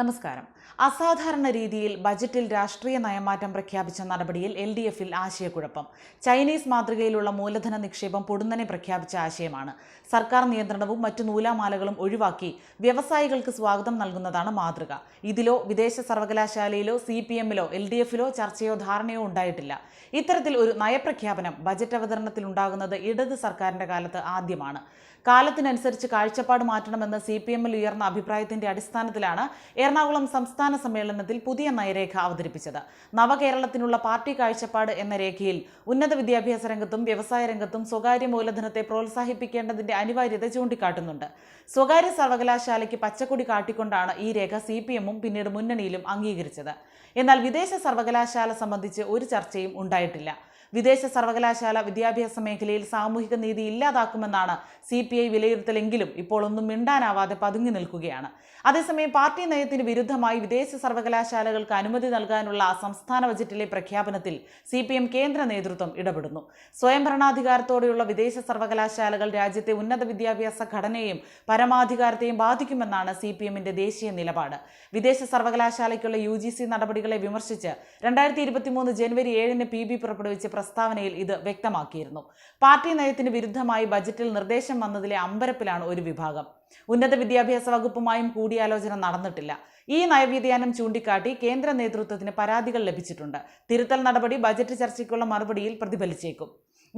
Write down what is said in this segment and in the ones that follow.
നമസ്കാരം. അസാധാരണ രീതിയിൽ ബജറ്റിൽ രാഷ്ട്രീയ നയമാറ്റം പ്രഖ്യാപിച്ച നടപടിയിൽ എൽ ഡി എഫിൽ ആശയക്കുഴപ്പം. ചൈനീസ് മാതൃകയിലുള്ള മൂലധന നിക്ഷേപം പൊടുന്നനെ പ്രഖ്യാപിച്ച ആശയമാണ്. സർക്കാർ നിയന്ത്രണവും മറ്റു നൂലാമാലകളും ഒഴിവാക്കി വ്യവസായികൾക്ക് സ്വാഗതം നൽകുന്നതാണ് മാതൃക. ഇതിലോ വിദേശ സർവകലാശാലയിലോ സി പി എമ്മിലോ എൽ ഡി എഫിലോ ചർച്ചയോ ധാരണയോ ഉണ്ടായിട്ടില്ല. ഇത്തരത്തിൽ ഒരു നയപ്രഖ്യാപനം ബജറ്റ് അവതരണത്തിൽ ഉണ്ടാകുന്നത് ഇടത് സർക്കാരിന്റെ കാലത്ത് ആദ്യമാണ്. കാലത്തിനനുസരിച്ച് കാഴ്ചപ്പാട് മാറ്റണമെന്ന് സി പി എമ്മിൽ ഉയർന്ന അഭിപ്രായത്തിന്റെ അടിസ്ഥാനത്തിലാണ് എറണാകുളം സംസ്ഥാന സമ്മേളനത്തിൽ പുതിയ നയരേഖ അവതരിപ്പിച്ചത്. നവകേരളത്തിനുള്ള പാർട്ടി കാഴ്ചപ്പാട് എന്ന രേഖയിൽ ഉന്നത വിദ്യാഭ്യാസ രംഗത്തും വ്യവസായ രംഗത്തും സ്വകാര്യ മൂലധനത്തെ പ്രോത്സാഹിപ്പിക്കേണ്ടതിന്റെ അനിവാര്യത ചൂണ്ടിക്കാട്ടുന്നുണ്ട്. സ്വകാര്യ സർവകലാശാലയ്ക്ക് പച്ചക്കൊടി കാട്ടിക്കൊണ്ടാണ് ഈ രേഖ സി പി എമ്മും പിന്നീട് മുന്നണിയിലും അംഗീകരിച്ചത്. എന്നാൽ വിദേശ സർവകലാശാല സംബന്ധിച്ച് ഒരു ചർച്ചയും ഉണ്ടായിട്ടില്ല. വിദേശ സർവകലാശാല വിദ്യാഭ്യാസ മേഖലയിൽ സാമൂഹിക നീതി ഇല്ലാതാക്കുമെന്നാണ് സി പി ഐ വിലയിരുത്തലെങ്കിലും ഇപ്പോൾ ഒന്നും മിണ്ടാനാവാതെ പതുങ്ങി നിൽക്കുകയാണ്. അതേസമയം പാർട്ടി നയത്തിന് വിരുദ്ധമായി വിദേശ സർവകലാശാലകൾക്ക് അനുമതി നൽകാനുള്ള സംസ്ഥാന ബജറ്റിലെ പ്രഖ്യാപനത്തിൽ സി പി എം കേന്ദ്ര നേതൃത്വം ഇടപെടുന്നു. സ്വയംഭരണാധികാരത്തോടെയുള്ള വിദേശ സർവകലാശാലകൾ രാജ്യത്തെ ഉന്നത വിദ്യാഭ്യാസ ഘടനയെയും പരമാധികാരത്തെയും ബാധിക്കുമെന്നാണ് സി പി എമ്മിന്റെ ദേശീയ നിലപാട്. വിദേശ സർവകലാശാലയ്ക്കുള്ള യു ജി സി നടപടികളെ വിമർശിച്ച് രണ്ടായിരത്തി ഇരുപത്തിമൂന്ന് ജനുവരി ഏഴിന് പി ബി പുറപ്പെടുവിച്ച പ്രസ്താവനയിൽ ഇത് വ്യക്തമാക്കിയിരുന്നു. പാർട്ടി നയത്തിന് വിരുദ്ധമായി ബജറ്റിൽ നിർദ്ദേശം വന്നതിലെ അമ്പരപ്പിലാണ് ഒരു വിഭാഗം. ഉന്നത വിദ്യാഭ്യാസ വകുപ്പുമായും കൂടിയാലോചന നടന്നിട്ടില്ല. ഈ നയവ്യതിയാനം ചൂണ്ടിക്കാട്ടി കേന്ദ്ര നേതൃത്വത്തിന് പരാതികൾ ലഭിച്ചിട്ടുണ്ട്. തിരുത്തൽ നടപടി ബജറ്റ് ചർച്ചയ്ക്കുള്ള മറുപടിയിൽ പ്രതിഫലിച്ചേക്കും.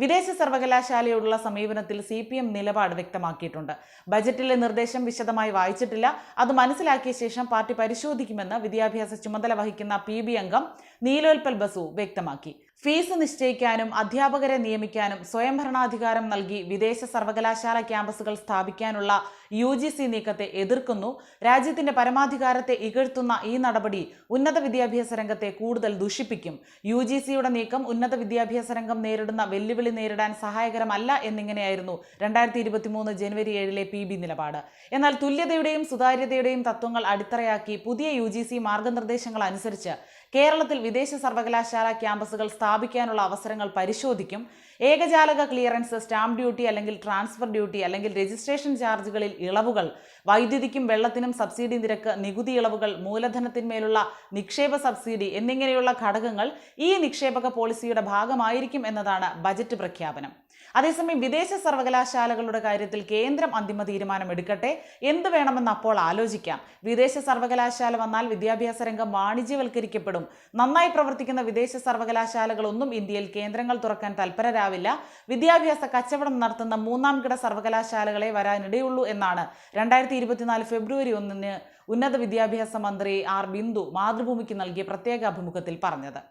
വിദേശ സർവകലാശാലയോടുള്ള സമീപനത്തിൽ സി പി എം നിലപാട് വ്യക്തമാക്കിയിട്ടുണ്ട്. ബജറ്റിലെ നിർദ്ദേശം വിശദമായി വായിച്ചിട്ടില്ല. അത് മനസ്സിലാക്കിയ ശേഷം പാർട്ടി പരിശോധിക്കുമെന്ന് വിദ്യാഭ്യാസ ചുമതല വഹിക്കുന്ന പി ബി അംഗം നീലോൽപൽ ബസു വ്യക്തമാക്കി. ഫീസ് നിശ്ചയിക്കാനും അധ്യാപകരെ നിയമിക്കാനും സ്വയംഭരണാധികാരം നൽകി വിദേശ സർവകലാശാല ക്യാമ്പസുകൾ സ്ഥാപിക്കാനുള്ള യു ജി സി നീക്കത്തെ എതിർക്കുന്നു. രാജ്യത്തിന്റെ പരമാധികാരത്തെ ഇകഴ്ത്തുന്ന ഈ നടപടി ഉന്നത വിദ്യാഭ്യാസ രംഗത്തെ കൂടുതൽ ദുഷിപ്പിക്കും. യു ജി സിയുടെ നീക്കം ഉന്നത വിദ്യാഭ്യാസ രംഗം നേരിടുന്ന വെല്ലുവിളി നേരിടാൻ സഹായകരമല്ല എന്നിങ്ങനെയായിരുന്നു രണ്ടായിരത്തി ഇരുപത്തി മൂന്ന് ജനുവരി ഏഴിലെ പി ബി നിലപാട്. എന്നാൽ തുല്യതയുടെയും സുതാര്യതയുടെയും തത്വങ്ങൾ അടിത്തറയാക്കി പുതിയ യു ജി സി മാർഗനിർദ്ദേശങ്ങൾ അനുസരിച്ച് കേരളത്തിൽ വിദേശ സർവകലാശാല ക്യാമ്പസുകൾ സ്ഥാപിക്കാനുള്ള അവസരങ്ങൾ പരിശോധിക്കും. ഏകജാലക ക്ലിയറൻസ് സ്റ്റാമ്പ് ഡ്യൂട്ടി അല്ലെങ്കിൽ ട്രാൻസ്ഫർ ഡ്യൂട്ടി അല്ലെങ്കിൽ രജിസ്ട്രേഷൻ ചാർജുകളിൽ ഇളവുകൾ വൈദ്യുതിക്കും വെള്ളത്തിനും സബ്സിഡി നിരക്ക് നികുതി ഇളവുകൾ മൂലധനത്തിന്മേലുള്ള നിക്ഷേപ സബ്സിഡി എന്നിങ്ങനെയുള്ള ഘടകങ്ങൾ ഈ നിക്ഷേപക പോളിസിയുടെ ഭാഗമായിരിക്കും എന്നതാണ് ബജറ്റ് പ്രഖ്യാപനം. അതേസമയം വിദേശ സർവകലാശാലകളുടെ കാര്യത്തിൽ കേന്ദ്രം അന്തിമ തീരുമാനം എടുക്കട്ടെ എന്ത് വേണമെന്ന് അപ്പോൾ ആലോചിക്കാം. വിദേശ സർവകലാശാല വന്നാൽ വിദ്യാഭ്യാസ രംഗം വാണിജ്യവൽക്കരിക്കപ്പെടും. നന്നായി പ്രവർത്തിക്കുന്ന വിദേശ സർവകലാശാലകളൊന്നും ഇന്ത്യയിൽ കേന്ദ്രങ്ങൾ തുറക്കാൻ തൽപരരാവില്ല. വിദ്യാഭ്യാസ കച്ചവടം നടത്തുന്ന മൂന്നാം കിട സർവകലാശാലകളെ വരാനിടയുള്ളൂ എന്നാണ് രണ്ടായിരത്തി ഇരുപത്തിനാല് ഫെബ്രുവരി ഒന്നിന് ഉന്നത വിദ്യാഭ്യാസ മന്ത്രി ആർ ബിന്ദു മാതൃഭൂമിക്ക് നൽകിയ പ്രത്യേക അഭിമുഖത്തിൽ പറഞ്ഞത്.